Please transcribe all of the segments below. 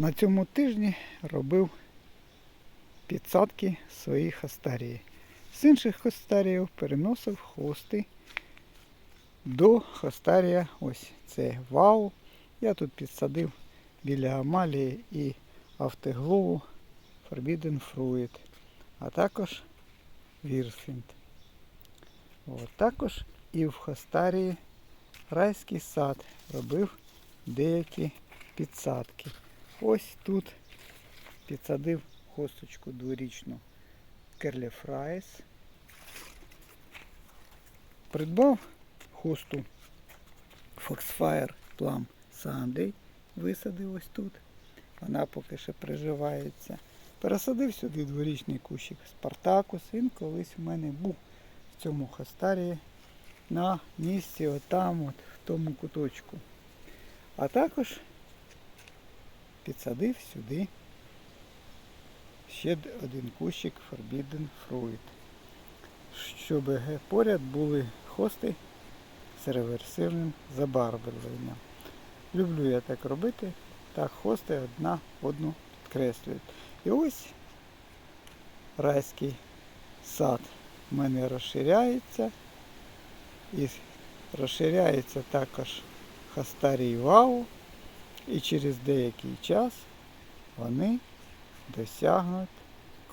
На цьому тижні робив підсадки своїх астарії. З інших хостаріїв переносив хости до хостарія. Ось це вау. Я тут підсадив біля Амалії і автоглову Forbidden Fruit, а також Вірсфінд. От, також і в хостарії райський сад робив деякі підсадки. Ось тут підсадив хосточку дворічну Керлі Фрайс. Придбав хосту Foxfire Plum Sunday. Висадив ось тут. Вона поки що приживається. Пересадив сюди дворічний кущик Спартакус. Він колись у мене був в цьому хостарії на місці отам, от, в тому куточку. А також підсадив сюди ще один кущик Forbidden Fruit. Щоб поряд були хости з реверсивним забарвленням. Люблю я так робити, так хости одна одну підкреслюють. І ось райський сад в мене розширяється. І розширяється також хастарій вау. І через деякий час вони досягнуть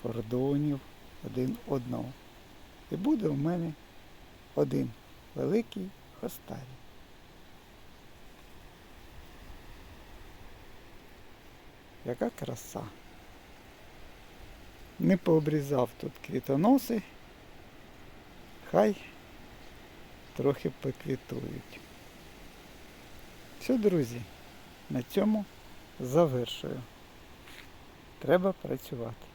кордонів один одного. І буде у мене один великий хостарій. Яка краса. Не пообрізав тут квітоноси. Хай трохи поквітують. Все, друзі, на цьому завершую. Треба працювати.